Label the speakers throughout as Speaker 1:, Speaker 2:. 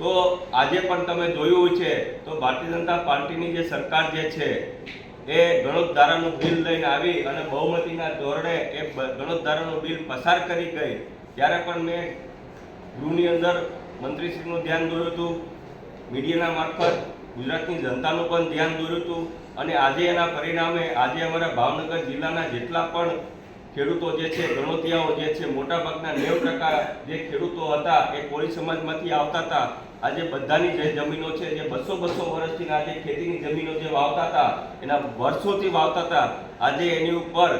Speaker 1: તો આજે પણ તમે જોયું છે, તો ભારતીય જનતા પાર્ટીની જે સરકાર જે છે, એ ગણોતધારાનું બિલ લઈને આવી અને બહુમતીના ધોરણે એ ગણોતધારાનું ધારાનું બિલ પસાર કરી ગઈ. ત્યારે પણ મેં ગૃહની અંદર મંત્રીશ્રીનું ધ્યાન દોર્યું હતું, મીડિયાના મારફત ગુજરાતની જનતાનું પણ ધ્યાન દોર્યું હતું અને આજે એના પરિણામે આજે અમારા ભાવનગર જિલ્લાના જેટલા પણ ખેડૂતો જે છે, ગણોતિયાઓ જે છે, મોટાભાગના નેવ ટકા જે ખેડૂતો હતા એ કોળી સમાજમાંથી આવતા હતા. આજે બધાની જે જમીનો છે, જે બસો બસો વર્ષથી આજે ખેતીની જમીનો જે વાવતા હતા, એના વર્ષોથી વાવતા હતા. આજે એની ઉપર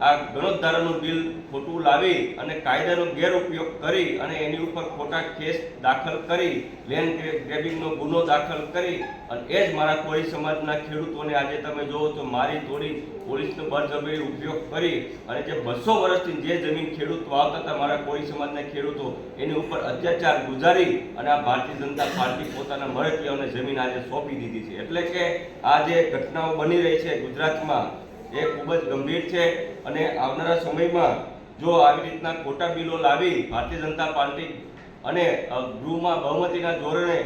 Speaker 1: આ ગણોદ્ધારાનું બિલ ખોટું લાવી અને કાયદાનો ગેરઉપયોગ કરી અને એની ઉપર ખોટા કેસ દાખલ કરી, લેન્ડ ગ્રેબિંગનો ગુનો દાખલ કરી અને એ જ મારા કોળી સમાજના ખેડૂતોને આજે તમે જોવો તો મારી થોડી પોલીસનો બળજબરી ઉપયોગ કરી અને જે બસો વર્ષથી જે જમીન ખેડૂત વાવતા હતા મારા કોળી સમાજના ખેડૂતો, એની ઉપર અત્યાચાર ગુજારી અને આ ભારતીય જનતા પાર્ટી પોતાના અને જમીન આજે સોંપી દીધી છે. એટલે કે આ જે ઘટનાઓ બની રહી છે ગુજરાતમાં એ ખૂબ જ ગંભીર છે અને આવનારા સમયમાં જો આવી રીતના ખોટા બિલો લાવી ભારતીય જનતા પાર્ટી અને ગૃહમાં બહુમતીના ધોરણે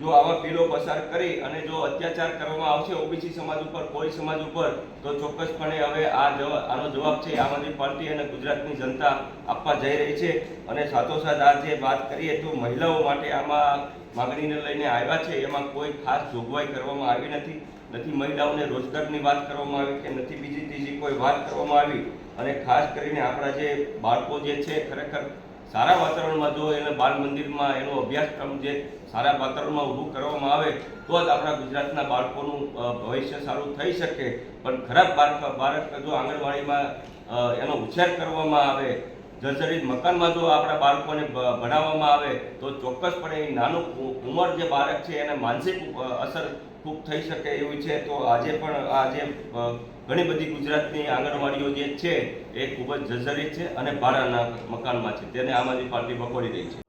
Speaker 1: જો આવા બિલો પસાર કરી અને જો અત્યાચાર કરવામાં આવશે ઓબીસી સમાજ ઉપર, કોળી સમાજ ઉપર, તો ચોક્કસપણે હવે આ આનો જવાબ છે આમ આદમી પાર્ટી અને ગુજરાતની જનતા આપવા જઈ રહી છે. અને સાથોસાથ આ જે વાત કરીએ તો મહિલાઓ માટે આમાં માગણીને લઈને આવ્યા છે, એમાં કોઈ ખાસ જોગવાઈ કરવામાં આવી નથી. નથી મહિલાઓને રોજગારની વાત કરવામાં આવી કે નથી બીજી ત્રીજી કોઈ વાત કરવામાં આવી. અને ખાસ કરીને આપણા જે બાળકો જે છે, ખરેખર સારા વાતાવરણમાં જો એને બાળ મંદિરમાં એનો અભ્યાસક્રમ જે સારા વાતાવરણમાં ઊભું કરવામાં આવે, તો જ આપણા ગુજરાતના બાળકોનું ભવિષ્ય સારું થઈ શકે. પણ ખરાબ બાળક બાળક જો આંગણવાડીમાં એનો ઉછેર કરવામાં આવે જર્જરિત મકાનમાં જો આપણા બાળકોને ભણાવવામાં આવે, તો ચોક્કસપણે એ નાનું ઉંમર જે બાળક છે, એને માનસિક અસર ખૂબ થઈ શકે એવી છે. તો આજે પણ આજે ઘણી બધી ગુજરાતની આંગણવાડીઓ જે છે, એ ખૂબ જ જર્જરિત છે અને ભાડાના મકાનમાં છે. તેને આમ આદમી પાર્ટી વખોડી રહી છે.